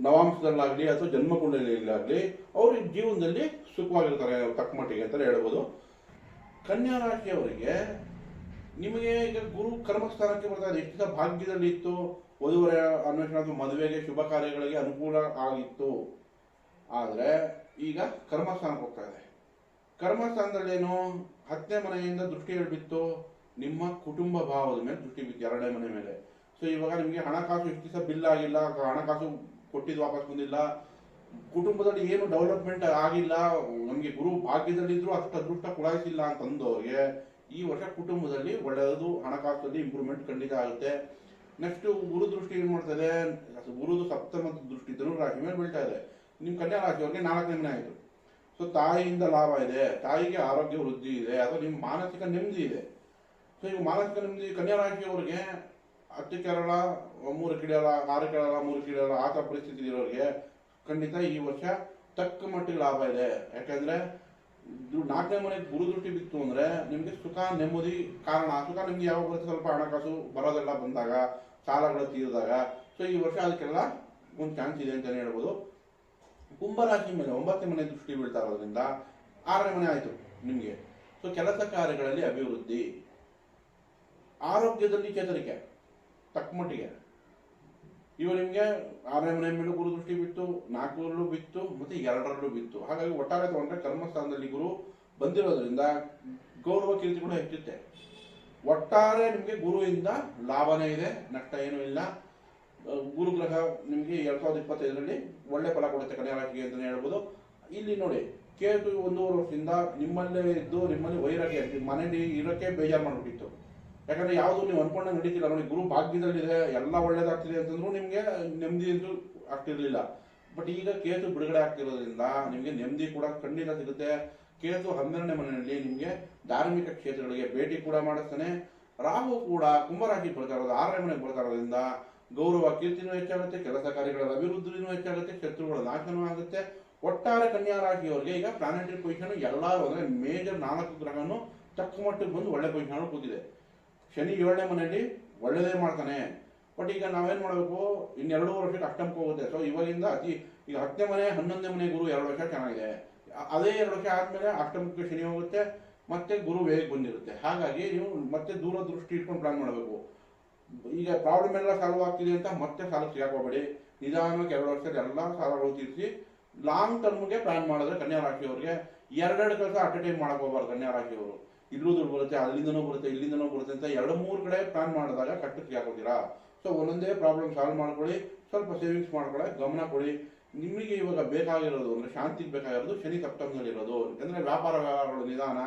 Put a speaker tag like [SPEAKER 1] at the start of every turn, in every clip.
[SPEAKER 1] ನವಾಂಶದಲ್ಲಾಗಲಿ ಅಥವಾ ಜನ್ಮಕುಂಡಲಿಯಲ್ಲಾಗಲಿ ಅವರು ಜೀವನದಲ್ಲಿ ಸುಖವಾಗಿರ್ತಾರೆ ತಕ್ಕ ಮಟ್ಟಿಗೆ ಅಂತ ಹೇಳ್ಬೋದು. ಕನ್ಯಾ ರಾಶಿಯವರಿಗೆ ನಿಮಗೆ ಈಗ ಗುರು ಕರ್ಮಸ್ಥಾನಕ್ಕೆ ಬರ್ತಾ ಇದೆ ಎಷ್ಟು ಭಾಗ್ಯದಲ್ಲಿ ಇತ್ತು. ವಧುವರ ಅನ್ವೇಷಣೆ ಅಥವಾ ಮದುವೆಗೆ ಶುಭ ಕಾರ್ಯಗಳಿಗೆ ಅನುಕೂಲ ಆಗಿತ್ತು. ಆದರೆ ಈಗ ಕರ್ಮಸ್ಥಾನಕ್ಕೆ ಹೋಗ್ತಾ ಇದೆ. ಕರ್ಮಸ್ಥಾನದಲ್ಲಿ ಏನು ಹತ್ತನೇ ಮನೆಯಿಂದ ದೃಷ್ಟಿ ಬಿತ್ತು. ನಿಮ್ಮ ಕುಟುಂಬ ಭಾವದ ಮೇಲೆ ದೃಷ್ಟಿ ಬಿತ್ತು. ಎರಡನೇ ಮನೆ ಮೇಲೆ. ಸೊ ಇವಾಗ ನಿಮಗೆ ಹಣಕಾಸು ಇಷ್ಟು ದಿವಸ ಬಿಲ್ ಆಗಿಲ್ಲ. ಹಣಕಾಸು ಕೊಟ್ಟಿದ್ದು ವಾಪಸ್ ಬಂದಿಲ್ಲ. ಕುಟುಂಬದಲ್ಲಿ ಏನು ಡೆವಲಪ್ಮೆಂಟ್ ಆಗಿಲ್ಲ. ನಮಗೆ ಗುರು ಭಾಗ್ಯದಲ್ಲಿದ್ರು ಅಷ್ಟು ಅದೃಷ್ಟ ಕುಲಾಯಿಸಿಲ್ಲ ಅಂತಂದವ್ರಿಗೆ ಈ ವರ್ಷ ಕುಟುಂಬದಲ್ಲಿ ಒಳ್ಳೆಯದು ಹಣಕಾಸಲ್ಲಿ ಇಂಪ್ರೂವ್ಮೆಂಟ್ ಖಂಡಿತ ಆಗುತ್ತೆ. ನೆಕ್ಸ್ಟ್ ಗುರು ದೃಷ್ಟಿ ಏನು ಮಾಡ್ತದೆ? ಗುರುದು ಸಪ್ತಮ ದೃಷ್ಟಿ ಧನು ರಾಶಿ ಮೇಲೆ ಬೀಳ್ತಾ ಇದೆ. ನಿಮ್ಮ ಕನ್ಯಾ ರಾಶಿಯವ್ರಿಗೆ ನಾಲ್ಕನೇ ಮನೆ ಆಯಿತು. ಸೊ ತಾಯಿಯಿಂದ ಲಾಭ ಇದೆ. ತಾಯಿಗೆ ಆರೋಗ್ಯ ವೃದ್ಧಿ ಇದೆ. ಅಥವಾ ನಿಮ್ಮ ಮಾನಸಿಕ ನೆಮ್ಮದಿ ಇದೆ. ಸೊ ಈಗ ಮಾನಸಿಕ ನೆಮ್ಮದಿ ಕನ್ಯಾ ರಾಶಿಯವರಿಗೆ ಹತ್ತು ಕೇರಳ, ಮೂರು ಕಿಡಿಯಲ್ಲ ಆರು ಕೇರಳ ಮೂರು ಕಿಡಿಯಲ್ಲ ಆ ಥರ ಪರಿಸ್ಥಿತಿ ಇರೋರಿಗೆ ಖಂಡಿತ ಈ ವರ್ಷ ತಕ್ಕ ಮಟ್ಟಿಗೆ ಲಾಭ ಇದೆ. ಯಾಕೆಂದ್ರೆ ನಾಲ್ಕನೇ ಮನೆಗೆ ಗುರು ದುಟ್ಟಿ ಬಿತ್ತು ಅಂದ್ರೆ ನಿಮ್ಗೆ ಸುಖ, ನೆಮ್ಮದಿ ಕಾರಣ. ಸುಖ ನಿಮ್ಗೆ ಯಾವಾಗ ಬರುತ್ತೆ? ಸ್ವಲ್ಪ ಹಣಕಾಸು ಬರೋದೆಲ್ಲ ಬಂದಾಗ, ಸಾಲಗಳು ತೀರಿದಾಗ. ಸೊ ಈ ವರ್ಷ ಅದಕ್ಕೆಲ್ಲ ಒಂದು ಚಾನ್ಸ್ ಇದೆ ಅಂತಲೇ ಹೇಳ್ಬೋದು. ಕುಂಭರಾಶಿ ಮೇಲೆ ಒಂಬತ್ತನೇ ಮನೆ ದೃಷ್ಟಿ ಬೀಳ್ತಾ ಇರೋದ್ರಿಂದ ಆರನೇ ಮನೆ ಆಯ್ತು ನಿಮ್ಗೆ. ಸೊ ಕೆಲಸ ಕಾರ್ಯಗಳಲ್ಲಿ ಅಭಿವೃದ್ಧಿ. ಆರೋಗ್ಯದಲ್ಲಿ ಚೇತರಿಕೆ. ತಕ್ಕ ಮಟ್ಟಿಗೆ. ನಿಮಗೆ ಆರನೇ ಮನೆ ಮೇಲೂ ಗುರು ದೃಷ್ಟಿ ಬಿತ್ತು, ನಾಲ್ಕರಲ್ಲೂ ಬಿತ್ತು, ಮತ್ತೆ ಎರಡರಲ್ಲೂ ಬಿತ್ತು. ಹಾಗಾಗಿ ಒಟ್ಟಾರೆ ತಗೊಂಡ್ರೆ ಕರ್ಮಸ್ಥಾನದಲ್ಲಿ ಗುರು ಬಂದಿರೋದ್ರಿಂದ ಗೌರವ ಕೀರ್ತಿ ಕೂಡ ಹೆಚ್ಚುತ್ತೆ. ಒಟ್ಟಾರೆ ನಿಮಗೆ ಗುರುವಿಂದ ಲಾಭನೇ ಇದೆ, ನಷ್ಟ ಏನೂ ಇಲ್ಲ. ಗುರು ಗುರುಗ್ರಹ ನಿಮಗೆ ಎರಡು ಸಾವಿರದ ಇಪ್ಪತ್ತೈದರಲ್ಲಿ ಒಳ್ಳೆ ಫಲ ಕೊಡುತ್ತೆ ಕನ್ಯಾ ರಾಶಿಗೆ ಅಂತಲೇ ಹೇಳ್ಬೋದು. ಇಲ್ಲಿ ನೋಡಿ, ಕೇತು ಒಂದೂವರೆ ವರ್ಷದಿಂದ ನಿಮ್ಮಲ್ಲೇ ಇದ್ದು, ನಿಮ್ಮಲ್ಲಿ ವೈರಾಗ್ಯ, ಮನೆಯಲ್ಲಿ ಇರೋಕ್ಕೆ ಬೇಜಾರು ಮಾಡ್ಬಿಟ್ಟಿತ್ತು. ಯಾಕಂದ್ರೆ ಯಾವುದು ನೀವು ಅನ್ಕೊಂಡ ನಡೀತಿಲ್ಲ. ನೋಡಿ, ಗುರು ಭಾಗ್ಯದಲ್ಲಿದೆ ಎಲ್ಲ ಒಳ್ಳೇದಾಗ್ತಿದೆ ಅಂತಂದ್ರು ನಿಮಗೆ ನೆಮ್ಮದಿ ಅಂತೂ ಆಗ್ತಿರ್ಲಿಲ್ಲ. ಬಟ್ ಈಗ ಕೇತು ಬಿಡುಗಡೆ ಆಗ್ತಿರೋದ್ರಿಂದ ನಿಮಗೆ ನೆಮ್ಮದಿ ಕೂಡ ಖಂಡಿತ ಸಿಗುತ್ತೆ. ಕೇತು ಹನ್ನೆರಡನೇ ಮನೆಯಲ್ಲಿ ನಿಮಗೆ ಧಾರ್ಮಿಕ ಕ್ಷೇತ್ರಗಳಿಗೆ ಭೇಟಿ ಕೂಡ ಮಾಡಿಸ್ತಾನೆ. ರಾಹು ಕೂಡ ಕುಂಭರಾಶಿ ಬರ್ತಾ ಇರೋದು ಆರನೇ ಮನೆಗೆ ಬರ್ತಾ ಇರೋದ್ರಿಂದ ಗೌರವ, ಕೀರ್ತಿನೂ ಹೆಚ್ಚಾಗುತ್ತೆ, ಕೆಲಸ ಕಾರ್ಯಗಳ ಅಭಿವೃದ್ಧಿನೂ ಹೆಚ್ಚಾಗುತ್ತೆ, ಶತ್ರುಗಳ ನಾಶನೂ ಆಗುತ್ತೆ. ಒಟ್ಟಾರೆ ಕನ್ಯಾ ರಾಶಿಯವರಿಗೆ ಈಗ ಪ್ಲಾನೆಟರಿ ಪೊಸಿಷನ್ ಎಲ್ಲರೂ ಅಂದ್ರೆ ಮೇಜರ್ ನಾಲ್ಕು ಗ್ರಹನು ತಕ್ಕ ಮಟ್ಟಿಗೆ ಬಂದು ಒಳ್ಳೆ ಪೊಸಿಷನ್ ಕೂತಿದೆ. ಶನಿ ಏಳನೇ ಮನೆಯಲ್ಲಿ ಒಳ್ಳೆಯದೇ ಮಾಡ್ತಾನೆ. ಬಟ್ ಈಗ ನಾವೇನು ಮಾಡಬೇಕು? ಇನ್ನೆರಡು ವರ್ಷಕ್ಕೆ ಅಷ್ಟಮಕ್ಕೆ ಹೋಗುತ್ತೆ. ಸೊ ಇವಾಗಿಂದ ಅತಿ, ಈಗ ಹತ್ತನೇ ಮನೆ, ಹನ್ನೊಂದನೇ ಮನೆ ಗುರು ಎರಡು ವರ್ಷ ಚೆನ್ನಾಗಿದೆ. ಅದೇ ಎರಡು ವರ್ಷ ಆದಮೇಲೆ ಅಷ್ಟಮಕ್ಕೆ ಶನಿ ಹೋಗುತ್ತೆ, ಮತ್ತೆ ಗುರು ವೇಗ ಬಂದಿರುತ್ತೆ. ಹಾಗಾಗಿ ನೀವು ಮತ್ತೆ ದೂರ ದೃಷ್ಟಿ ಇಟ್ಕೊಂಡು ಪ್ಲಾನ್ ಮಾಡಬೇಕು. ಈಗ ಪ್ರಾಬ್ಲಮ್ ಎಲ್ಲ ಸಾಲ್ವ್ ಆಗ್ತಿದೆ ಅಂತ ಮತ್ತೆ ಸಾಲಕ್ಕೆ ಸಿಗಾಕೋಬೇಡಿ. ನಿಧಾನಕ್ಕೆ ಎರಡು ವರ್ಷದ ಎಲ್ಲ ಸಾಲಗಳು ತೀರಿಸಿ ಲಾಂಗ್ ಟರ್ಮ್ಗೆ ಪ್ಲಾನ್ ಮಾಡಿದ್ರೆ ಕನ್ಯಾ ರಾಶಿಯವ್ರಿಗೆ ಎರಡೆರಡು ಕೆಲಸ ಅಟ್ ಎ ಟೈಮ್ ಮಾಡಕ್ ಹೋಗ್ಬಾರ್ದು ಕನ್ಯಾ ರಾಶಿಯವರು ಇಲ್ಲೂ ದುಡ್ಡು ಬರುತ್ತೆ, ಅಲ್ಲಿಂದನೂ ಬರುತ್ತೆ, ಇಲ್ಲಿಂದನೂ ಬರುತ್ತೆ ಅಂತ ಎರಡು ಮೂರು ಕಡೆ ಪ್ಲಾನ್ ಮಾಡಿದಾಗ ಕಟ್ಟಕ್ಕೆ ಹಾಕೋತೀರಾ ಸೊ ಒಂದೊಂದೇ ಪ್ರಾಬ್ಲಮ್ ಸಾಲ್ವ್ ಮಾಡ್ಕೊಳ್ಳಿ, ಸ್ವಲ್ಪ ಸೇವಿಂಗ್ಸ್ ಮಾಡ್ಕೊಳ್ಳಿ, ಗಮನ ಕೊಡಿ. ನಿಮಗೆ ಇವಾಗ ಬೇಕಾಗಿರೋದು ಅಂದರೆ ಶಾಂತಿಗೆ ಬೇಕಾಗಿರೋದು ಶನಿ ಸಪ್ತಮದಲ್ಲಿರೋದು ಯಾಕಂದ್ರೆ ವ್ಯಾಪಾರ ವ್ಯವಹಾರಗಳ ನಿಧಾನ.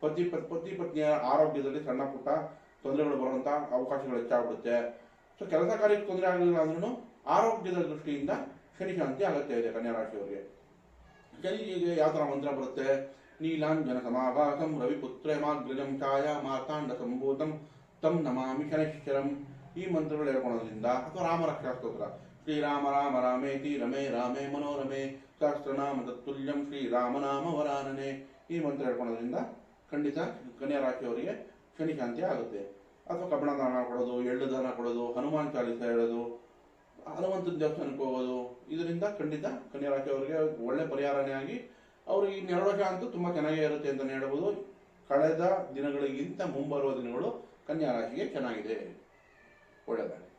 [SPEAKER 1] ಪತಿ ಪತ್- ಪತಿ ಪತ್ನಿಯ ಆರೋಗ್ಯದಲ್ಲಿ ಸಣ್ಣ ಪುಟ್ಟ ತೊಂದರೆಗಳು ಬರುವಂಥ ಅವಕಾಶಗಳು ಹೆಚ್ಚಾಗ್ಬಿಡುತ್ತೆ. ಸೊ ಕೆಲಸ ಕಾರ್ಯಕ್ಕೆ ತೊಂದರೆ ಆಗಲಿಲ್ಲ ಅಂದ್ರೂ ಆರೋಗ್ಯದ ದೃಷ್ಟಿಯಿಂದ ಶನಿ ಶಾಂತಿ ಅಗತ್ಯ ಇದೆ ಕನ್ಯಾ ರಾಶಿಯವರಿಗೆ. ಶನಿಗೆ ಯಾವ ಥರ ಮಂತ್ರ ಬರುತ್ತೆ? ನೀಲಾಂಜನ ಸಮಾಭಾಸಂ ರವಿಪುತ್ರ ಮಾಗ್ರಜಂ ಛಾಯಾ ಮಾರ್ತಾಂಡ ಸಂಭೂತಂ ತಂ ನಮಾಮಿ ಶನೈಶ್ಚರಂ ಈ ಮಂತ್ರಗಳು ಹೇಳ್ಕೊಳ್ಳೋದ್ರಿಂದ ಅಥವಾ ರಾಮರಕ್ಷಾ ಸ್ತೋತ್ರ ಶ್ರೀರಾಮ ರಾಮ ರಾಮೇತಿ ರಮೇ ರಾಮೇ ಮನೋರಮೆ ಸಹಸ್ರನಾಮ ತತ್ತುಲ್ಯಂ ಶ್ರೀರಾಮನಾಮ ವರಾನನೆ ಈ ಮಂತ್ರ ಹೇಳ್ಕೊಳೋದ್ರಿಂದ ಖಂಡಿತ ಕನ್ಯಾ ರಾಶಿಯವರಿಗೆ ಶನಿ ಶಾಂತಿ ಆಗುತ್ತೆ ಅಥವಾ ಕಬ್ಬಣದಾನ ಕೊಡೋದು ಎಳ್ಳು ದಾನ ಕೊಡೋದು ಹನುಮಾನ್ ಚಾಲಿಸ ಹೇಳೋದು ಹನುಮಂತನ ದೇವಸ್ಥಾನಕ್ಕೆ ಹೋಗೋದು ಇದರಿಂದ ಖಂಡಿತ ಕನ್ಯಾ ರಾಶಿಯವರಿಗೆ ಒಳ್ಳೆ ಪರಿಹಾರನೇ ಆಗಿ ಅವ್ರಿಗೆ ಈ ವರ್ಷ ಅಂತೂ ತುಂಬಾ ಚೆನ್ನಾಗೇ ಇರುತ್ತೆ ಅಂತ ಹೇಳ್ಬೋದು. ಕಳೆದ ದಿನಗಳಿಗಿಂತ ಮುಂಬರುವ ದಿನಗಳು ಕನ್ಯಾ ರಾಶಿಗೆ ಚೆನ್ನಾಗಿದೆ. ಒಳ್ಳೆಯದಾಗಲಿ.